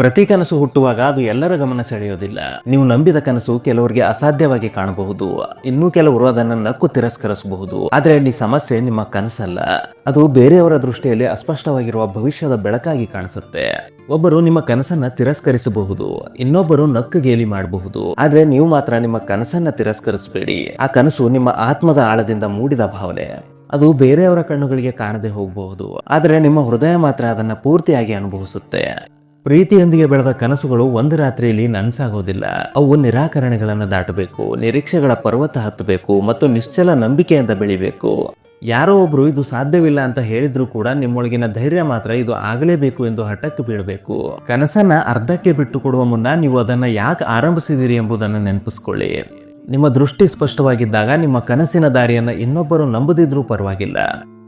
ಪ್ರತಿ ಕನಸು ಹುಟ್ಟುವಾಗ ಅದು ಎಲ್ಲರ ಗಮನ ಸೆಳೆಯೋದಿಲ್ಲ. ನೀವು ನಂಬಿದ ಕನಸು ಕೆಲವರಿಗೆ ಅಸಾಧ್ಯವಾಗಿ ಕಾಣಬಹುದು. ಇನ್ನೂ ಕೆಲವರು ಅದನ್ನು ನಕ್ಕು ತಿರಸ್ಕರಿಸಬಹುದು. ಆದ್ರೆ ಅಲ್ಲಿ ಸಮಸ್ಯೆ ನಿಮ್ಮ ಕನಸಲ್ಲ. ಅದು ಬೇರೆಯವರ ದೃಷ್ಟಿಯಲ್ಲಿ ಅಸ್ಪಷ್ಟವಾಗಿರುವ ಭವಿಷ್ಯದ ಬೆಳಕಾಗಿ ಕಾಣಿಸುತ್ತೆ. ಒಬ್ಬರು ನಿಮ್ಮ ಕನಸನ್ನ ತಿರಸ್ಕರಿಸಬಹುದು. ಇನ್ನೊಬ್ಬರು ನಕ್ಕು ಗೇಲಿ ಮಾಡಬಹುದು. ಆದ್ರೆ ನೀವು ಮಾತ್ರ ನಿಮ್ಮ ಕನಸನ್ನ ತಿರಸ್ಕರಿಸಬೇಡಿ. ಆ ಕನಸು ನಿಮ್ಮ ಆತ್ಮದ ಆಳದಿಂದ ಮೂಡಿದ ಭಾವನೆ. ಅದು ಬೇರೆಯವರ ಕಣ್ಣುಗಳಿಗೆ ಕಾಣದೆ ಹೋಗಬಹುದು. ಆದರೆ ನಿಮ್ಮ ಹೃದಯ ಮಾತ್ರ ಅದನ್ನ ಪೂರ್ತಿಯಾಗಿ ಅನುಭವಿಸುತ್ತೆ. ಪ್ರೀತಿಯೊಂದಿಗೆ ಬೆಳೆದ ಕನಸುಗಳು ಒಂದು ರಾತ್ರಿಯಲ್ಲಿ ನನಸಾಗೋದಿಲ್ಲ. ಅವು ನಿರಾಕರಣೆಗಳನ್ನು ದಾಟಬೇಕು, ನಿರೀಕ್ಷೆಗಳ ಪರ್ವತ ಹತ್ತಬೇಕು ಮತ್ತು ನಿಶ್ಚಲ ನಂಬಿಕೆಯಿಂದ ಬೆಳಿಬೇಕು. ಯಾರೋ ಒಬ್ರು ಇದು ಸಾಧ್ಯವಿಲ್ಲ ಅಂತ ಹೇಳಿದ್ರು ಕೂಡ ನಿಮ್ಮೊಳಗಿನ ಧೈರ್ಯ ಮಾತ್ರ ಇದು ಆಗಲೇಬೇಕು ಎಂದು ಹಠಕ್ಕೆ ಬೀಳಬೇಕು. ಕನಸನ್ನ ಅರ್ಧಕ್ಕೆ ಬಿಟ್ಟು ಕೊಡುವ ಮುನ್ನ ನೀವು ಅದನ್ನ ಯಾಕೆ ಆರಂಭಿಸಿದಿರಿ ಎಂಬುದನ್ನು ನೆನಪಿಸ್ಕೊಳ್ಳಿ. ನಿಮ್ಮ ದೃಷ್ಟಿ ಸ್ಪಷ್ಟವಾಗಿದ್ದಾಗ ನಿಮ್ಮ ಕನಸಿನ ದಾರಿಯನ್ನು ಇನ್ನೊಬ್ಬರು ನಂಬದಿದ್ರೂ ಪರವಾಗಿಲ್ಲ.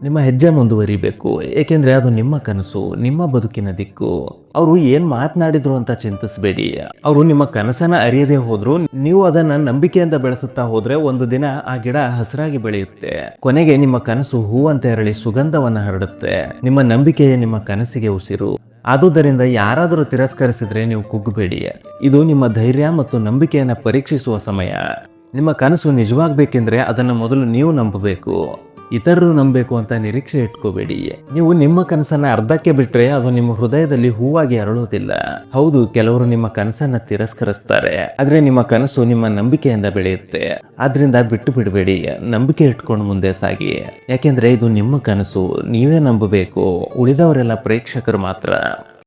ನಿಮ್ಮ ಹೆಜ್ಜೆ ಮುಂದುವರಿಬೇಕು. ಏಕೆಂದರೆ ಅದು ನಿಮ್ಮ ಕನಸು, ನಿಮ್ಮ ಬದುಕಿನ ದಿಕ್ಕು. ಅವರು ಏನ್ ಮಾತನಾಡಿದ್ರು ಅಂತ ಚಿಂತಿಸಬೇಡಿ. ಅವರು ನಿಮ್ಮ ಕನಸನ್ನ ಅರಿಯದೆ ಹೋದ್ರು, ನೀವು ಅದನ್ನ ನಂಬಿಕೆಯಿಂದ ಬೆಳೆಸುತ್ತಾ ಹೋದ್ರೆ ಒಂದು ದಿನ ಆ ಗಿಡ ಹಸಿರಾಗಿ ಬೆಳೆಯುತ್ತೆ. ಕೊನೆಗೆ ನಿಮ್ಮ ಕನಸು ಹೂವಂತೆ ಅರಳಿ ಸುಗಂಧವನ್ನ ಹರಡುತ್ತೆ. ನಿಮ್ಮ ನಂಬಿಕೆಯೇ ನಿಮ್ಮ ಕನಸಿಗೆ ಉಸಿರು. ಆದುದರಿಂದ ಯಾರಾದರೂ ತಿರಸ್ಕರಿಸಿದ್ರೆ ನೀವು ಕುಗ್ಗಬೇಡಿ ಇದು ನಿಮ್ಮ ಧೈರ್ಯ ಮತ್ತು ನಂಬಿಕೆಯನ್ನು ಪರೀಕ್ಷಿಸುವ ಸಮಯ. ನಿಮ್ಮ ಕನಸು ನಿಜವಾಗಬೇಕೆಂದ್ರೆ ಅದನ್ನು ಮೊದಲು ನೀವು ನಂಬಬೇಕು. ಇತರರು ನಂಬಬೇಕು ಅಂತ ನಿರೀಕ್ಷೆ ಇಟ್ಕೋಬೇಡಿ. ನೀವು ನಿಮ್ಮ ಕನಸನ್ನ ಅರ್ಧಕ್ಕೆ ಬಿಟ್ರೆ ಅದು ನಿಮ್ಮ ಹೃದಯದಲ್ಲಿ ಹೂವಾಗಿ ಅರಳೋದಿಲ್ಲ. ಹೌದು, ಕೆಲವರು ನಿಮ್ಮ ಕನಸನ್ನ ತಿರಸ್ಕರಿಸ್ತಾರೆ. ಆದ್ರೆ ನಿಮ್ಮ ಕನಸು ನಿಮ್ಮ ನಂಬಿಕೆಯಿಂದ ಬೆಳೆಯುತ್ತೆ. ಆದ್ರಿಂದ ಬಿಟ್ಟು ಬಿಡಬೇಡಿ. ನಂಬಿಕೆ ಇಟ್ಕೊಂಡು ಮುಂದೆ ಸಾಗಿ. ಯಾಕೆಂದ್ರೆ ಇದು ನಿಮ್ಮ ಕನಸು. ನೀವೇ ನಂಬಬೇಕು. ಉಳಿದವರೆಲ್ಲ ಪ್ರೇಕ್ಷಕರು ಮಾತ್ರ.